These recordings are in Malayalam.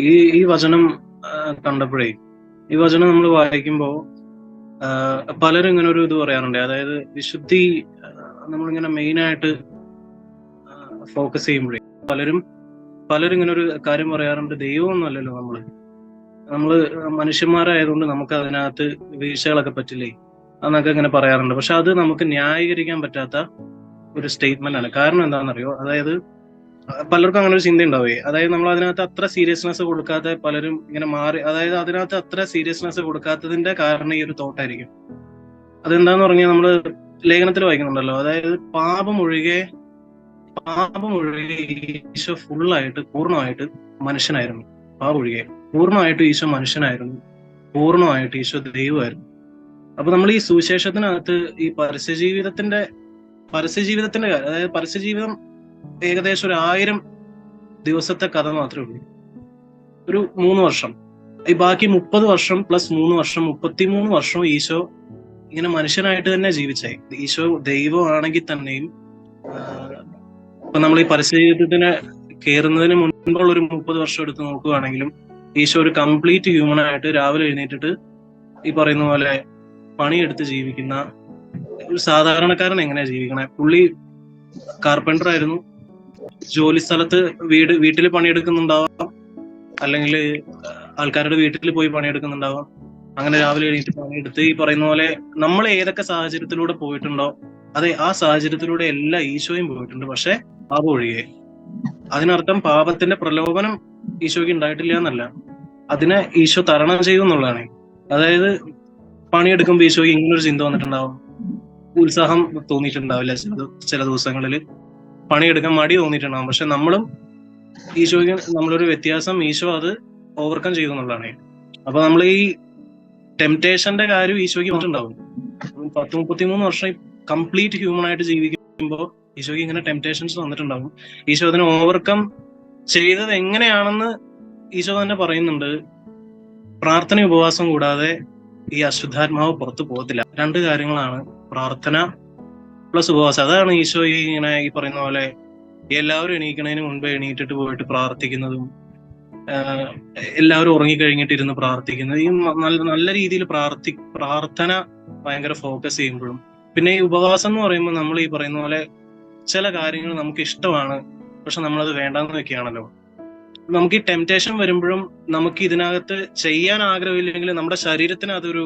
ഈ ഈ വചനം കണ്ടപ്പോഴേ ഈ വചനം നമ്മൾ വായിക്കുമ്പോൾ പലരും ഇങ്ങനെ ഒരു ഇത് പറയാറുണ്ട്. അതായത് വിശുദ്ധി നമ്മളിങ്ങനെ മെയിനായിട്ട് ഫോക്കസ് ചെയ്യുമ്പോഴേ പലരും പലരും ഇങ്ങനെ ഒരു കാര്യം പറയാറുണ്ട്. ദൈവമൊന്നുമല്ലല്ലോ നമ്മൾ. നമ്മൾ മനുഷ്യന്മാരായതുകൊണ്ട് നമുക്ക് അതിനകത്ത് വീഴ്ചകളൊക്കെ പറ്റില്ലേ? എന്നൊക്കെ ഇങ്ങനെ പറയാറുണ്ട്. പക്ഷെ അത് നമുക്ക് ന്യായീകരിക്കാൻ പറ്റാത്ത ഒരു സ്റ്റേറ്റ്മെന്റ് ആണ്. കാരണം എന്താണെന്നറിയോ? അതായത് പലർക്കും അങ്ങനെ ഒരു ചിന്ത ഉണ്ടാവേ അതായത് നമ്മൾ അതിനകത്ത് അത്ര സീരിയസ്നെസ് കൊടുക്കാത്ത പലരും ഇങ്ങനെ മാറി അതായത് അതിനകത്ത് അത്ര സീരിയസ്നെസ് കൊടുക്കാത്തതിന്റെ കാരണം ഈ ഒരു തോട്ടായിരിക്കും. അതെന്താന്ന് പറഞ്ഞാൽ നമ്മൾ ലേഖനത്തിൽ വായിക്കുന്നുണ്ടല്ലോ. അതായത് പാപം ഒഴികെ പാപം ഒഴികെ ഈശോ ഫുള്ളായിട്ട് പൂർണമായിട്ട് മനുഷ്യനായിരുന്നു. പാപം ഒഴികെ. പൂർണമായിട്ട് ഈശോ മനുഷ്യനായിരുന്നു. പൂർണമായിട്ട് ഈശോ ദൈവമായിരുന്നു. അപ്പൊ നമ്മൾ ഈ സുവിശേഷത്തിനകത്ത് ഈ പരസ്യജീവിതത്തിന്റെ പരസ്യജീവിതത്തിന്റെ കാര്യം അതായത് പരസ്യജീവിതം ഏകദേശം ഒരു ആയിരം ദിവസത്തെ കഥ മാത്രമേ ഉള്ളൂ. ഒരു മൂന്ന് വർഷം. ഈ ബാക്കി മുപ്പത് വർഷം പ്ലസ് മൂന്ന് വർഷം മുപ്പത്തിമൂന്ന് വർഷം ഈശോ ഇങ്ങനെ മനുഷ്യനായിട്ട് തന്നെ ജീവിച്ചായി ഈശോ ദൈവമാണെങ്കിൽ തന്നെയും ഇപ്പൊ നമ്മൾ ഈ പരിശീലനത്തിന് കയറുന്നതിന് മുൻപുള്ള ഒരു മുപ്പത് വർഷം എടുത്ത് നോക്കുകയാണെങ്കിലും ഈശോ ഒരു കംപ്ലീറ്റ് ഹ്യൂമൻ ആയിട്ട് രാവിലെ എഴുന്നേറ്റിട്ട് ഈ പറയുന്ന പോലെ പണിയെടുത്ത് ജീവിക്കുന്ന ഒരു സാധാരണക്കാരൻ എങ്ങനെയാ ജീവിക്കണേ? പുള്ളി കാർപ്പന്റർ ആയിരുന്നു. ജോലി സ്ഥലത്ത് വീട് വീട്ടിൽ പണിയെടുക്കുന്നുണ്ടാവാം. അല്ലെങ്കിൽ ആൾക്കാരുടെ വീട്ടിൽ പോയി പണിയെടുക്കുന്നുണ്ടാവാം. അങ്ങനെ രാവിലെ എണീറ്റ് പണിയെടുത്ത് ഈ പറയുന്ന പോലെ നമ്മൾ ഏതൊക്കെ സാഹചര്യത്തിലൂടെ പോയിട്ടുണ്ടോ അതെ ആ സാഹചര്യത്തിലൂടെ എല്ലാ ഈശോയും പോയിട്ടുണ്ട്. പക്ഷെ പാപം ഒഴികെ. അതിനർത്ഥം പാപത്തിന്റെ പ്രലോഭനം ഈശോയ്ക്ക് ഉണ്ടായിട്ടില്ല എന്നല്ല. അതിനെ ഈശോ തരണം ചെയ്യും എന്നുള്ളതാണ്. അതായത് പണിയെടുക്കുമ്പോൾ ഈശോയ്ക്ക് ഇങ്ങനൊരു ചിന്ത വന്നിട്ടുണ്ടാവും. ഉത്സാഹം തോന്നിയിട്ടുണ്ടാവില്ല ചില ചില ദിവസങ്ങളിൽ പണിയെടുക്കാൻ മടി തോന്നിയിട്ടുണ്ടാവും പക്ഷെ നമ്മളും ഈശോയ്ക്ക് നമ്മളൊരു വ്യത്യാസം ഈശോ അത് ഓവർകം ചെയ്തു എന്നുള്ളതാണ്. അപ്പൊ നമ്മൾ ഈ ടെംപ്റ്റേഷന്റെ കാര്യം ഈശോയ്ക്ക് വന്നിട്ടുണ്ടാവും പത്ത് മുപ്പത്തിമൂന്ന് വർഷം കംപ്ലീറ്റ് ഹ്യൂമൻ ആയിട്ട് ജീവിക്കുമ്പോൾ ഈശോയ്ക്ക് ഇങ്ങനെ ടെംപ്റ്റേഷൻസ് വന്നിട്ടുണ്ടാവും. ഈശോ അതിനെ ഓവർകം ചെയ്തത് എങ്ങനെയാണെന്ന് ഈശോ തന്നെ പറയുന്നുണ്ട്. പ്രാർത്ഥന ഉപവാസം കൂടാതെ ഈ അശുദ്ധാത്മാവ് പുറത്തു പോകത്തില്ല. രണ്ട് കാര്യങ്ങളാണ് പ്രാർത്ഥന പ്ലസ് ഉപവാസം. അതാണ് ഈശോ ഈ ഇങ്ങനെ ഈ പറയുന്ന പോലെ എല്ലാവരും എണീക്കണതിന് മുൻപ് എണീറ്റിട്ട് പോയിട്ട് പ്രാർത്ഥിക്കുന്നതും എല്ലാവരും ഉറങ്ങിക്കഴിഞ്ഞിട്ട് ഇരുന്ന് പ്രാർത്ഥിക്കുന്നത്. ഈ നല്ല നല്ല രീതിയിൽ പ്രാർത്ഥി പ്രാർത്ഥന ഭയങ്കര ഫോക്കസ് ചെയ്യുമ്പോഴും. പിന്നെ ഈ ഉപവാസം എന്ന് പറയുമ്പോൾ നമ്മൾ ഈ പറയുന്ന പോലെ ചില കാര്യങ്ങൾ നമുക്ക് ഇഷ്ടമാണ് പക്ഷെ നമ്മളത് വേണ്ടാന്ന് വെക്കുകയാണല്ലോ. നമുക്ക് ഈ ടെംപ്റ്റേഷൻ വരുമ്പോഴും നമുക്ക് ഇതിനകത്ത് ചെയ്യാൻ ആഗ്രഹമില്ലെങ്കിൽ നമ്മുടെ ശരീരത്തിന് അതൊരു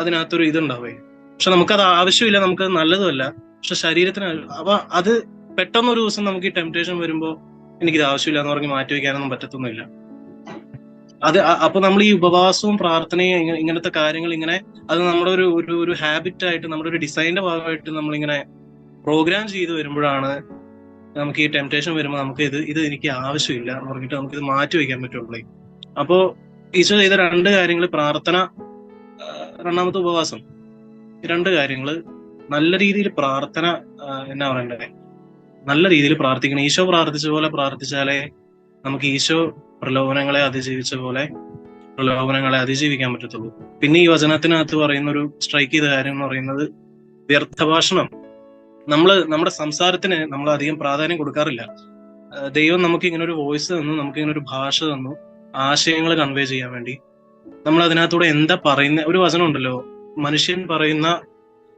അതിനകത്തൊരു ഇതുണ്ടാവേ പക്ഷെ നമുക്കത് ആവശ്യമില്ല നമുക്കത് നല്ലതുമല്ല. പക്ഷെ ശരീരത്തിന് അപ്പൊ അത് പെട്ടെന്ന് ഒരു ദിവസം നമുക്ക് ഈ ടെംപ്റ്റേഷൻ വരുമ്പോൾ എനിക്കിത് ആവശ്യമില്ല എന്ന് പറഞ്ഞ് മാറ്റി വയ്ക്കാനൊന്നും പറ്റത്തൊന്നുമില്ല. അത് അപ്പൊ നമ്മൾ ഈ ഉപവാസവും പ്രാർത്ഥനയും ഇങ്ങനത്തെ കാര്യങ്ങൾ ഇങ്ങനെ അത് നമ്മുടെ ഒരു ഒരു ഒരു ഹാബിറ്റ് ആയിട്ട് നമ്മുടെ ഒരു ഡിസൈനിന്റെ ഭാഗമായിട്ട് നമ്മളിങ്ങനെ പ്രോഗ്രാം ചെയ്ത് വരുമ്പോഴാണ് നമുക്ക് ഈ ടെംപ്റ്റേഷൻ വരുമ്പോൾ നമുക്ക് ഇത് ഇത് എനിക്ക് ആവശ്യമില്ല എന്ന് പറഞ്ഞിട്ട് നമുക്ക് ഇത് മാറ്റി വയ്ക്കാൻ പറ്റുള്ളൂ. അപ്പോ ഈശോ ചെയ്ത രണ്ട് കാര്യങ്ങൾ പ്രാർത്ഥന രണ്ടാമത്തെ ഉപവാസം. രണ്ട് കാര്യങ്ങൾ നല്ല രീതിയിൽ പ്രാർത്ഥന എന്നാ പറയണ്ടേ? നല്ല രീതിയിൽ പ്രാർത്ഥിക്കണം. ഈശോ പ്രാർത്ഥിച്ച പോലെ പ്രാർത്ഥിച്ചാലേ നമുക്ക് ഈശോ പ്രലോഭനങ്ങളെ അതിജീവിച്ച പോലെ പ്രലോഭനങ്ങളെ അതിജീവിക്കാൻ പറ്റത്തുള്ളൂ. പിന്നെ ഈ വചനത്തിനകത്ത് പറയുന്ന ഒരു സ്ട്രൈക്ക് ചെയ്ത കാര്യം എന്ന് പറയുന്നത് വ്യർത്ഥഭാഷണം. നമ്മൾ നമ്മുടെ സംസാരത്തിന് നമ്മൾ അധികം പ്രാധാന്യം കൊടുക്കാറില്ല. ദൈവം നമുക്ക് ഇങ്ങനെ ഒരു വോയിസ് തന്നു നമുക്ക് ഇങ്ങനെ ഒരു ഭാഷ തന്നു ആശയങ്ങൾ കൺവേ ചെയ്യാൻ വേണ്ടി. നമ്മൾ അതിനകത്തൂടെ എന്താ പറയുന്ന ഒരു വചനം ഉണ്ടല്ലോ മനുഷ്യൻ പറയുന്ന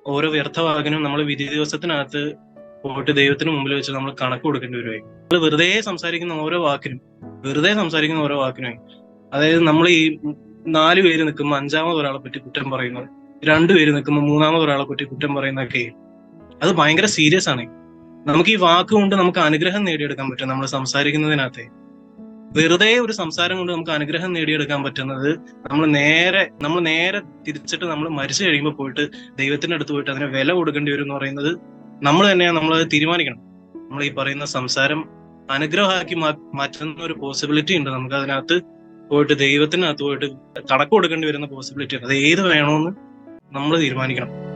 ഓരോ വ്യർത്ഥവാക്കിനും നമ്മൾ വിധി ദിവസത്തിനകത്ത് പോയിട്ട് ദൈവത്തിന് മുമ്പിൽ വെച്ച് നമ്മൾ കണക്ക് കൊടുക്കേണ്ടി വരുമായി നമ്മൾ വെറുതെ സംസാരിക്കുന്ന ഓരോ വാക്കിനും വെറുതെ സംസാരിക്കുന്ന ഓരോ വാക്കിനുമായി അതായത് നമ്മൾ ഈ നാലു പേര് നിൽക്കുമ്പോൾ അഞ്ചാമത് ഒരാളെ പറ്റി കുറ്റം പറയുന്നത് രണ്ടു പേര് നിൽക്കുമ്പോൾ മൂന്നാമത് ഒരാളെ പറ്റി കുറ്റം പറയുന്നതൊക്കെ അത് ഭയങ്കര സീരിയസ് ആണ്. നമുക്ക് ഈ വാക്ക് കൊണ്ട് നമുക്ക് അനുഗ്രഹം നേടിയെടുക്കാൻ പറ്റും നമ്മൾ സംസാരിക്കുന്നതിനകത്തെ. വെറുതെ ഒരു സംസാരം കൊണ്ട് നമുക്ക് അനുഗ്രഹം നേടിയെടുക്കാൻ പറ്റുന്നത് നമ്മൾ നേരെ നമ്മൾ നേരെ തിരിച്ചിട്ട് നമ്മൾ മരിച്ചു കഴിയുമ്പോൾ പോയിട്ട് ദൈവത്തിന്റെ അടുത്ത് പോയിട്ട് അതിനെ വില കൊടുക്കേണ്ടി വരും എന്ന് പറയുന്നത് നമ്മൾ തന്നെയാണ് നമ്മൾ അത് തീരുമാനിക്കണം. നമ്മൾ ഈ പറയുന്ന സംസാരം അനുഗ്രഹമാക്കി മാറ്റുന്ന ഒരു പോസിബിലിറ്റി ഉണ്ട്. നമുക്ക് അതിനകത്ത് പോയിട്ട് ദൈവത്തിനകത്ത് പോയിട്ട് കണക്ക് കൊടുക്കേണ്ടി വരുന്ന പോസിബിലിറ്റി ഉണ്ട്. അത് ഏത് വേണമെന്ന് നമ്മൾ തീരുമാനിക്കണം.